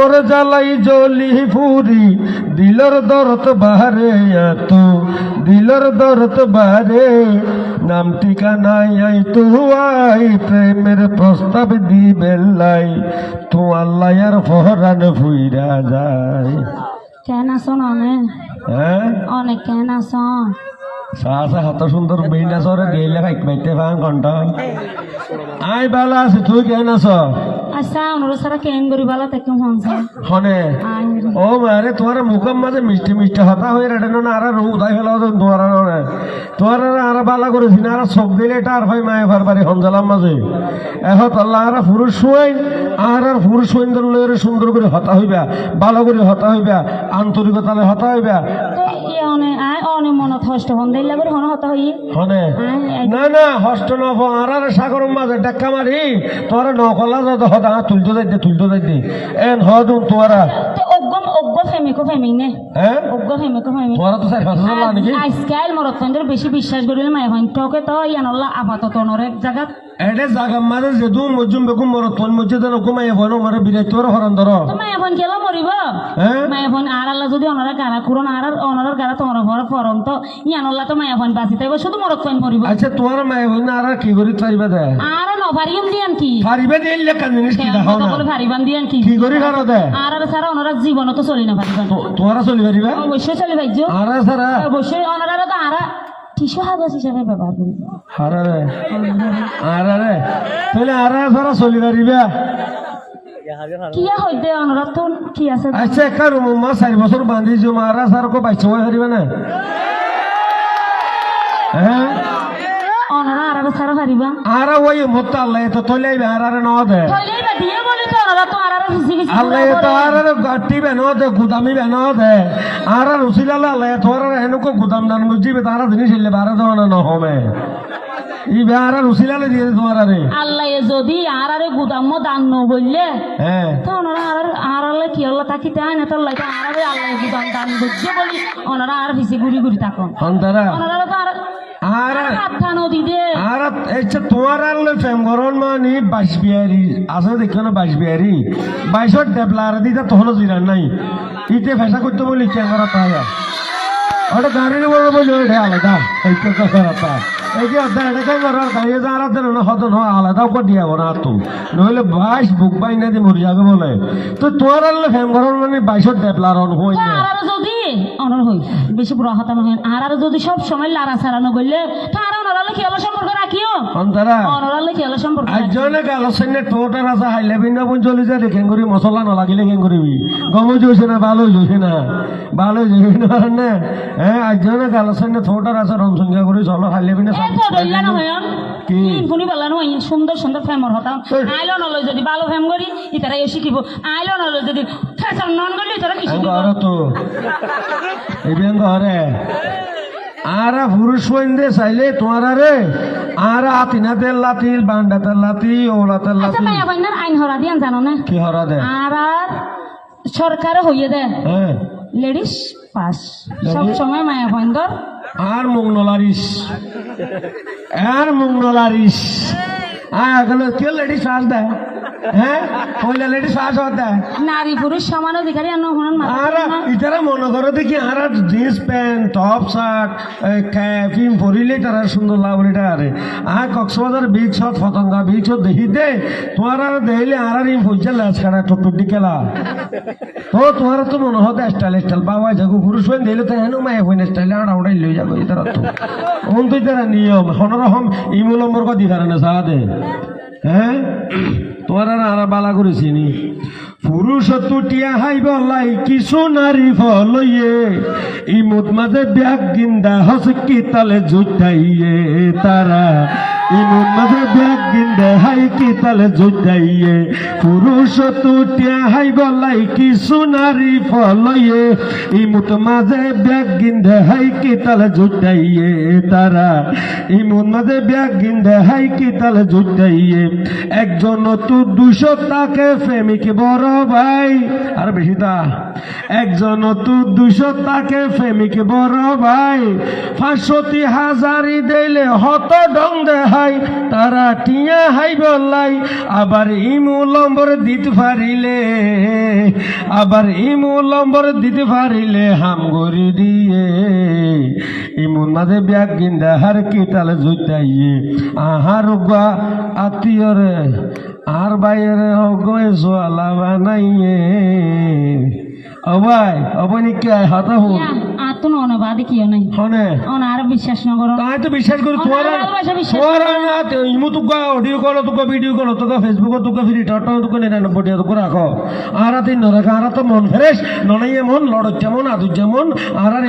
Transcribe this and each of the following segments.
মরে জ্বালাই জলি ফুরি দিলর দরত বাহারে এত দিলর দরত বাহারে নাম ঠিকানাই আই তু আই প্রেমের প্রস্তাব দি বেল্লাই তো আল্লাহ আর ফহরান ফুইরা যায়। কেন আসন অনেক? হ্যাঁ? অনেক কেন আসন সাহসা হত সুন্দর বেইনা সরে গেলে ভাই মাইতে ফাং কণ্ঠ। আই বালা আছে তুই কেন আছ আচ্ছা অনুরোধ সারা কেন করি ভালো থেকে হনছে হনে ও মারে তোমার মুখের মাঝে মিষ্টি মিষ্টি হতা হয়ে রেটে না আর রু উদাই ফেলা তোমার নয় তোমার আর বালা করেছি না আর চোখ দিলে এটা আর ভাই মায়ে ভার বাড়ি হনজালাম মাঝে। এখন আল্লাহ আর পুরুষ শুয়াইন আর আর পুরুষ সুন্দর লয়ের সুন্দর করে হতা হইবা ভালো করে হতা হইবা আন্তরিকতালে হতা হইবা। তো অনে আয় অনে মনত হষ্ট হন দিল্লা করে হন হতা হই। হনে? না না হস্ত নফ আর আর সাগর মাঝে ডাক্কা মারি। তোর নকলা যত হতা তুলতে যাইতে তুলতে যাইতে। এন হদুন তোরা তো অজ্ঞ ফেমিকো ফেমিক নে। হ্যাঁ? অজ্ঞ ফেমিকো ফেমিক তোরা তো চার পাঁচ হাজার নাকি? আজকাল মরত ফেন্ডের বেশি বিশ্বাস করিলে মায় হন তোকে তো ইয়ানল্লা আপাতত নরে এক জায়গাত এটা জাগা মাঝে যেদু মজুম বেকুম মর তোর মধ্যে দেন ঘুমাই বনো মারে বিরাই তোর হরান ধর। মায় ফোন কেলা মরিব? হ্যাঁ? মায় ফোন আর আল্লাহ যদি অনারা গাড়া কুরন আর অনারার গাড়া তোমার ঘর ফরম তো ইয়ানল্লা তো মায় ফোন বাঁচি তাইব শুধু মরত ফোন মরিব। আচ্ছা তোমার মায়ে হই না আর কি করি পারিবে দে? আর নভারিয়াম দিয়ান কি? পারিবে দে লেখা জিনিস কি দেখাও না? বলে দিয়ান কি? কি করি খারো দে? আর আর সারা ওনারা জীবন তো চলি না তোরা চলি পারিবে অবশ্যই চলি ভাইজো। আর সারা অবশ্যই ওনারা তো আর টিসু হাগস হিসাবে ব্যবহার করি। হারা রে আর রে তাহলে আর সারা চলি পারিবে কিয়া হইতে কি আছে? আচ্ছা রুম মা চারি বছর বান্ধি যে মারা সার কো বাইশ সময় হারিবে না? হ্যাঁ? ওনারা আর আর সারা ভারিবা আর ওই মত আল্লাহ তো তলে আইবে আর আর ন দে। হইলেই দিয়ে বলি তো তো আল্লাহ তো দে গুদামি বেন দে। আর আর আল্লাহ তোর আর হেনুকো গুদাম দান বুঝিবে তারা জিনিস ইলে বারে দেওয়া না হবে। ই বে আর আর উসিলালে দিয়ে দে তোমার আরে আল্লাহ যদি আর আরে গুদাম দান ন বললে হ্যাঁ। তো ওনারা আর আর আল্লাহ কি আল্লাহ তাকিতে আয় না? তো আল্লাহ আর আরে আল্লাহ গুদাম দান বুঝছে বলি ওনারা আর ফিসি ঘুরি ঘুরি থাকুন। ওনারা তো আর আর আচ্ছা তোমার আর লে ফেম গরন মানে বাইশ বিয়ারি আছে দেখো না বাইশ ডেবলার দিতে তহলো জিরান নাই। ইতে ফেসা করতে বলি ক্যামেরা তাই ওটা গাড়ির বড় বলি আলাদা। এই তো। কথা এই যে অর্ধা করার গাড়ি যারা না হত না করে দিয়া না তো নইলে বাইশ বুক বাই না দিয়ে মরি যাবে বলে। তো তোমার আর লে ফেম গরন মানে বাইশত ডেবলার অন হই না অনর হই বেশি বুড়া হতা নহয় আর আর যদি সব সময় লারা সারানো করলে তো অনরালে কি সম্পর্ক রাখিও? অন্তরা অনরালে কি সম্পর্ক আজনে গালসেনে টোটার আছে হাইলে বিনা বন চলি যায় করি মশলা নলাগিলে কেন করবি। গম জইছে না ভালো জইছে না। ভালো জইছে না না। হ্যাঁ আজনে গালসেনে টোটার আছে রং সংখ্যা করে চলো হাইলে বিনা এ তো দইলা নহয় কি? শুনি পেলা নহয় সুন্দর সুন্দর ফেমর হতাম। ওই। আইলো নলয় যদি ভালো ফেম করি ইতারা এ শিখিব। আইলো নলয় যদি ঘরে। আর পুরুষ দে চাইলে তোমার আরে আর আতিনা তেল লাতিল বান্ডা তেল লাতি আচ্ছা লাতি। ভাইনার আইন হরা দিয়ান জানো না? কি হরা দে? আর সরকার হইয়ে দে। হ্যাঁ। Ladies pass. সব সময় মায়া ভাইন্দর আর মুখ নলারিস। আর মুখ নলারিস। আর কে লেডিস ফার্স্ট দেয় হ্যাঁ? কইলা লেডিস ফার্স্ট হতে দেয়। নারী পুরুষ সমান অধিকারী আনো হনন আর ইতারা মনে করো দেখি আর জিন্স প্যান্ট টপ শার্ট ক্যাফিন পরিলে তারা সুন্দর লাগলে আরে। আর কক্সবাজার বিচ হত ফতঙ্গা বিচ হত দেখি দে তোমার আর দেখলে আর আর ইম ফুজা লাচ কাটা টুটুট দিকেলা তো তোমার তো মনে হতে স্টাইল স্টাইল বাবা যাগো পুরুষ হইন দিলে তো হেন মায়ে হইন স্টাইল আড়া উড়াই লই যাব ইতারা তো। অন তো ইতারা নিয়ম হনরকম ইমুলম্বর কদি কারণে সাহাদে হ্যাঁ? তোমার আর আর বালা করেছি নি পুরুষ তুটিয়া হাইব লাই, কিছু নারী ফলইয়ে ইমুদ মাঝে ব্যাগ গিন্দা, হসকি তালে জুটাইয়ে তারা। ইমুদ মাঝে ব্যাগ গিন্দা হাই কি তালে জুটাইয়ে পুরুষ তুটিয়া হাইব লাই কিছু নারী ফলইয়ে ইমুদ মাঝে ব্যাগ গিন্দা হাই কি তালে জুটাইয়ে তারা ইমুদ মাঝে ব্যাগ গিন্দা হাই কি তালে জুটাইয়ে একজন তো দুশো তাকে প্রেমিক বড় ভাই। আর বেশি তা একজন তু দুশো তাকে প্রেমিক বড় ভাই। পাঁচশোটি হাজারি দিলে হত ডং দেহাই তারা টিয়া হাই বললাই আবার ইমু লম্বর দিতে পারিলে আবার ইমু লম্বর দিতে পারিলে হাম গরি দিয়ে। ইমুন মাঝে ব্যাগ গিন্দা হার কিতাল জুতাইয়ে আহার গা আত্মীয়রে আর বাইরে গয়ে জোয়ালা বানাইয়ে। অবাই, অবনি কে হাতা হুন। কিও নাই? হনে অন আর বিশ্বাস ন করো। তাই তো বিশ্বাস করি আমার তোমার ভালোবাসা বিশ্বাস তোমার না ইমু তুকা অডিও করো তুকা ভিডিও করো তুকা ফেসবুক তুকা ফ্রি টটো তুকা নিরানব্বই তুকা রাখো। আর তিন নরাখা আর তো মন ফ্রেশ ননাইয়ে মন আর আর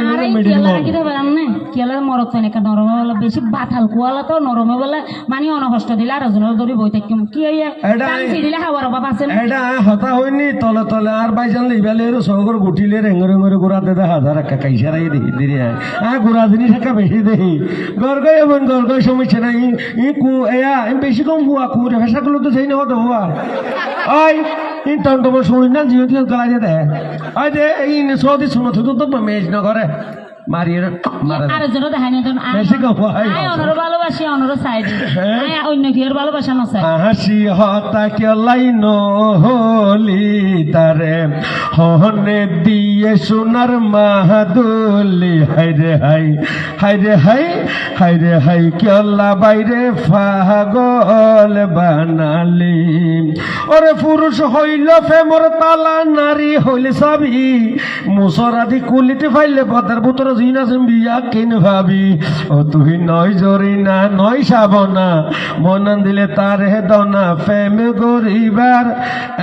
কেলা মন। কি দেবে আমনে কেলা মরক তো এনেকা নরমে বলে বেশি বাথাল কুয়ালা তো নরমে বলে মানে অনকষ্ট দিলে আর জনের দড়ি বই থাকিম। কি হইয়া এটা- টান ছিড়িলে হাওয়ার অভাব আছে এটা হতা হয়নি তলে তলে আর বাইজান লিবালে সগর গুটিলে রেঙ্গর রেঙ্গর গুড়াতে দেখা হাজার কাইসারাই দেখি দিদি হ্যাঁ গুড়া জিনিস একটা বেশি দেখি গর্গই এমন গর্গই সমস্যা নাই। ই- কু এয়া বেশি কম বুয়া কুরে ভেসাগুলো তো সেই না হতো বুয়া ওই ই টন্টম শুনি না, জিও দিয়ে গলা দেয় ওই যে এই সৌদি শুনো তো মেজ না করে মারিয়ে মারা আর জন্য দেখাই না তো বেশি কম অনর ভালোবাসি অনর সাইড হ্যাঁ। অন্য কি ভালোবাসা না হাসি লাইন হলি তারে। হনে দিয়ে সোনার মাহাদুলি হাইরে হাই হাইরে হাই হাইরে হাই কেলা বাইরে ফাগল বানালি। ওরে পুরুষ হইল ফেমর তালা নারী হইল সবই মুসরাদি কুলিতে ফাইলে পদার ভিতর জিনা বিয়া কিন ভাবি ও তুই নয় জরি না নয় সাবনা মনন দিলে তার হে দনা প্রেম গরিবার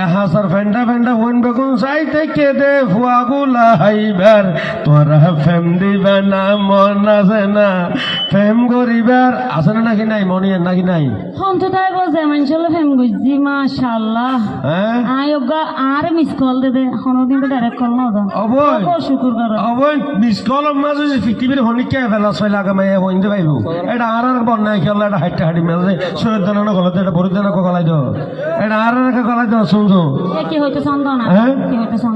হাসার ফেন্ডা ফেন্ডা হইন বেগুন সাই থেকে দে ফুয়াগুলা হাইবার তোরা ফেম দিবা না মন আছে না প্রেম গরিবার আছে না নাকি নাই মনে নাকি নাই হন্ত তাই বলছে মানুষের ফেম গুজি মাশাআল্লাহ হ্যাঁ ওগা আর মিস কল দে দে হনো দিন ডাইরেক্ট কল না দাও অবয় শুকুর করো অবয় মিস কলম মাঝে যে পৃথিবীর হনিকে ফেলা ছয় লাগা মাই হইতে পাইব এটা আর আর বন্যায় খেলা এটা হাইটে হাঁটি মাঝে শরীর দানা গলাতে এটা বড়ি দানা গলাই দাও এটা আর আর একটা গলাই দাও শুনছো এ কি হইতে হ্যাঁ?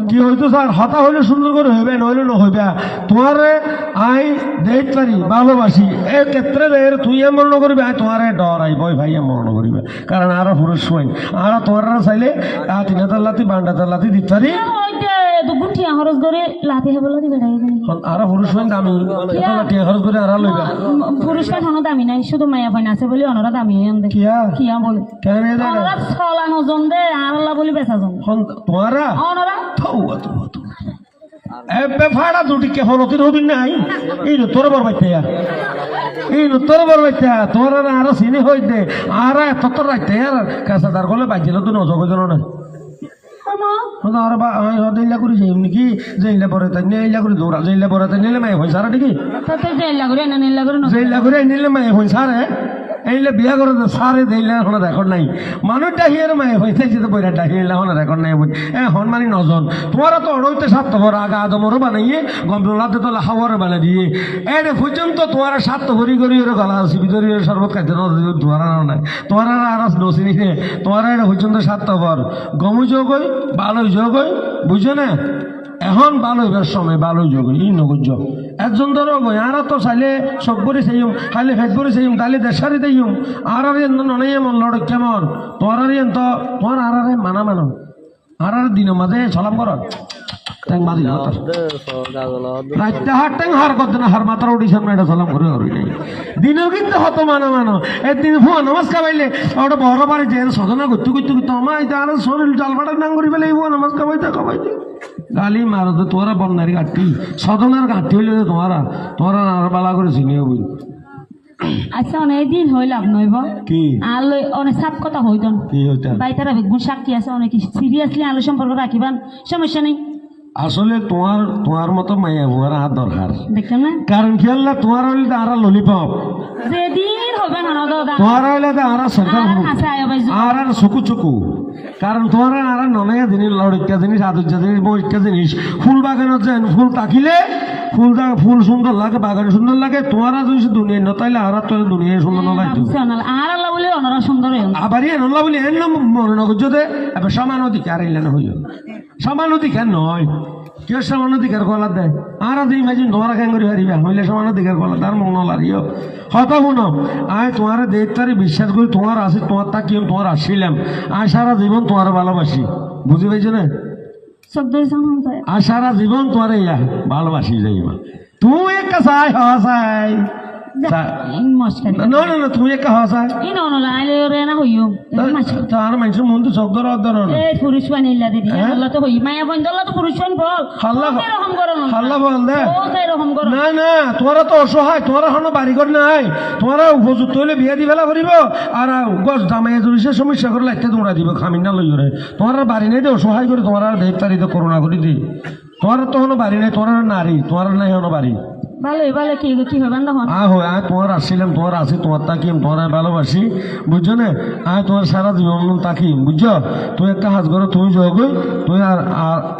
কি হইতে স্যার? হতা হইলে সুন্দর করে হইবে নইলে নহইবে। তোমার আই দেখ পারি ভালোবাসি। এ ক্ষেত্রে এর তুই এমন নকরিবে? আই তোমার ডর আই বই ভাই এমন নকরিবে। কারণ আর পুরুষ শুয়াইন আর তোমার চাইলে তিনা তাল্লাতি বান্ডা তাল্লাতি দিতে পারি আর পুরুষ শুয়াইন দামি। টিয়া খরচ করে আর লইবা? পুরুষ দামি নাই শুধু মায়া পাইন আছে বলি অনরা দামি আনদে কিয়া? কিয়া বলে কেন অনরা ছলানো জন দে আর আল্লাহ বলি বেচা জন। তোমারা অনরা থৌয়া এবে ভাড়া দুটি কে হলতির হবি নাই। এই তোর বর বাইতে এই তোর বর বাইতে তোর আর আর সিনে হইতে আর এত তোর রাইতে আর কাছে তার গলে বাইছিল তো নজর গজল না আমা আর বা দিল্লা করে যাই নাকি? জেইলা পরে তাই নেইলা করে দৌড়া পরে তাই নিলে মাই হইসারা নাকি? তাতে জেলা করে নেলা করে জেইলা করে নিলে মাই হইসারে এইলে বিয়া করে তো সারে দিলে এখন রেকর্ড নাই। মানুষ ডাহিয়ার মায়ে হইতে যেতে বইরা ডাহিয়ে এখন রেকর্ড নাই। বই এ, হন মানে নজন। তোমার তো অড়ইতে সাত ভর আগা আদমরও বানাইয়ে গম্পলাতে তো হাওয়ারে বানা দিয়ে। এনে পর্যন্ত তোমার সাত ভরি করি ওর গলা আছে ভিতরে শরবত খাইতে তোমার নাই। তোমার আর আর নসিনি তোমার এটা পর্যন্ত ভর গমু যোগ হই ভালোই যোগ হই বুঝছ না? এখন ভালো হইবার সময় ভালো যোগ ই যোগ একজন ধরো আর তো চাইলে সব করে চাইম খাইলে ফেট করে চাইম তাহলে দেশারি দেইম আর আর এন ননাই এমন লড় কেমন তোমার আর এন তো তোমার আর আর মানা মানো আর আর দিনের মাঝে সালাম কর ট্যাং মাদি রাত্রে হার ট্যাং হার করতে না হার মাত্রা উঠি সামনে সালাম করে হরি দিনেও কিন্তু হত মানো মানো ফোন নমস্কার ওটা বড় বাড়ি যে সদনা করতে করতে করতে আমার শরীর জালপাটা নাং করি পেলে নমস্কার গালি মারো তো তোরা বন্যারি ঘাটতি সদনার ঘাটতি হইলে তো তোমারা। তোরা আর বালা করে চিনিও বুঝ আচ্ছা অনেক দিন হইল নইব কি? আর লই অনেক সাপ কথা হইতন কি হইতে বাই তারা সাক্ষী আছে অনেক সিরিয়াসলি আলো সম্পর্ক রাখিবান। সমস্যা নেই। আসলে তোমার তোমার মতো মাইয়া বুয়ার হাত দরকার। কারণ কি হল তোমার হইলে তো আরা ললিপপ তোমার হইলে তো আরা সরকার আর আর চকু চকু। কারণ তোমার আর ননয়া জিনিস লড়িকা জিনিস আদুর্যা জিনিস বইকা জিনিস ফুল বাগানত যেন ফুল তাকিলে ফুল দা- ফুল সুন্দর লাগে বাগান সুন্দর লাগে তোমারা যদি দুনিয়া নতাইলে আর তো দুনিয়া সুন্দর নলাইতো আর আল্লাহ বলে অনারা সুন্দর আবার ইয়ে নলা বলি এর নাম নগর যদি এবার সমান অধিকার এলেন হইল। সমান অধিকার নয়। কেউ সমান অধিকার কলা দেয়। আর আজ ইমাজিন তোমারা কেন করে হারিবা? হইলে সমান অধিকার কলা তার মন লারিও হতা শুনো আয় তোমার দেবতারে বিশ্বাস করি তোমার আছে তোমার তাকিয়ে তোমার আসছিলাম আয় সারা জীবন তোমার ভালোবাসি। বুঝি পাইছো না চোখ ধরে সামনে যায় আর সারা জীবন তোমার ইয়া ভালোবাসি যাইবা। তুই একটা চাই হওয়া চাই। মস্কারি না না না তুমি একটা হওয়া চাই ই আইলে রে না হইও তার মানুষের মন তো ধরা না। এই পুরুষ বানি ইল্লা দিদি হ্যাঁ? আল্লাহ তো হই। মায়া বন্ধ তো পুরুষ বানি বল। হাল্লা এরকম করো না। হাল্লা বল দে। ও এরকম করো। না না তোরা তো অসহায় তোরা এখনও বাড়িঘর নাই। তোরা উপযুক্ত হলে বিয়া দি ফেলা করিব। আর গছ দামাই জুড়িছে সমস্যা করে লাগতে তোমরা দিব খামিন না লই রে। তোমার বাড়ি নাই দে অসহায় করে তোমার আর দেখ তারি তো করোনা করি দি তোমার তো হনো বাড়ি নাই তোমার নারী তোমার নাই হনো বাড়ি। ভালো ভালো কি কি হবেন তখন আ হো আ তোমার আসছিলাম তোমার আছি তোমার তাকিম তোমার ভালোবাসি। বুঝছ না আ তোমার সারা জীবন তাকিম বুঝছ? তুই একটা হাত করো তুমি যোগই তুই আর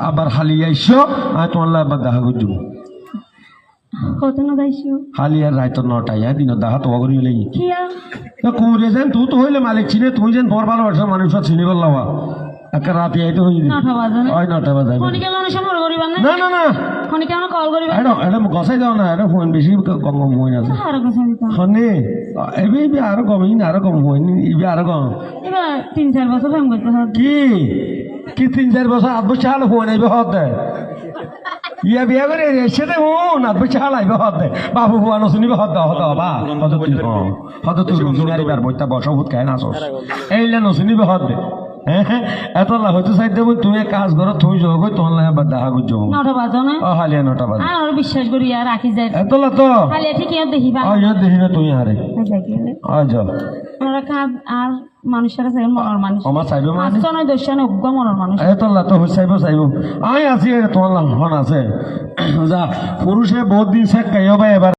আবার হালি আইসো আ তোমার আবার দেখা করছ কত না দাইছো হালি আর রাইত নটায় হ্যাঁ দিন দেখা তো করি লাগি কি আর? যেন তুই তো হইলে মালিক চিনে তুই যেন তোর ভালোবাসা মানুষ চিনি বললাম একটা রাতে আইতে হই নটা বাজে ওই নটা বাজে। না না না। না ফোনিকে আমার কল করিবার এটা এটা গসাই দাও না এটা ফোন বেশি কম কম হই আছে। আর কথা দিতাম। হনে এবে এবে আরও কম ইন আরও কম হই ইবে আরও কম তিন চার বছর প্রেম করতে হবে কি? কি তিন চার বছর আট বছর হাল ফোন আইবে হত দে? ইয়া বিয়া করে এসে দে হুন আট বছর হাল আইবে হত দে। বাবু বুয়া নশুনিবে হত দে হত বা হত তুই হত তুই রুজিন আর বার বইতা বসবুত খাই না সস এইলে নশুনিবে হত দে এত লাভ হইতে চাই দেব তুমি কাজ করো তুই যোগ তোমার লাগে আবার দেখা করছ নটা বাজে না? ও হালিয়া নটা বাজে। আর বিশ্বাস করি আর রাখি যায় এত লা তো। খালি ঠিক ইয়ার দেখিবা না তুই হারে ওরা কাজ আর মানুষের আছে মনের মানুষ। আমার চাইবে আসছো মনের মানুষ। তো চাইব চাইব। আই আছি তোমার হন আছে। যা পুরুষে বহুত দিন শেখ গাইব এবার।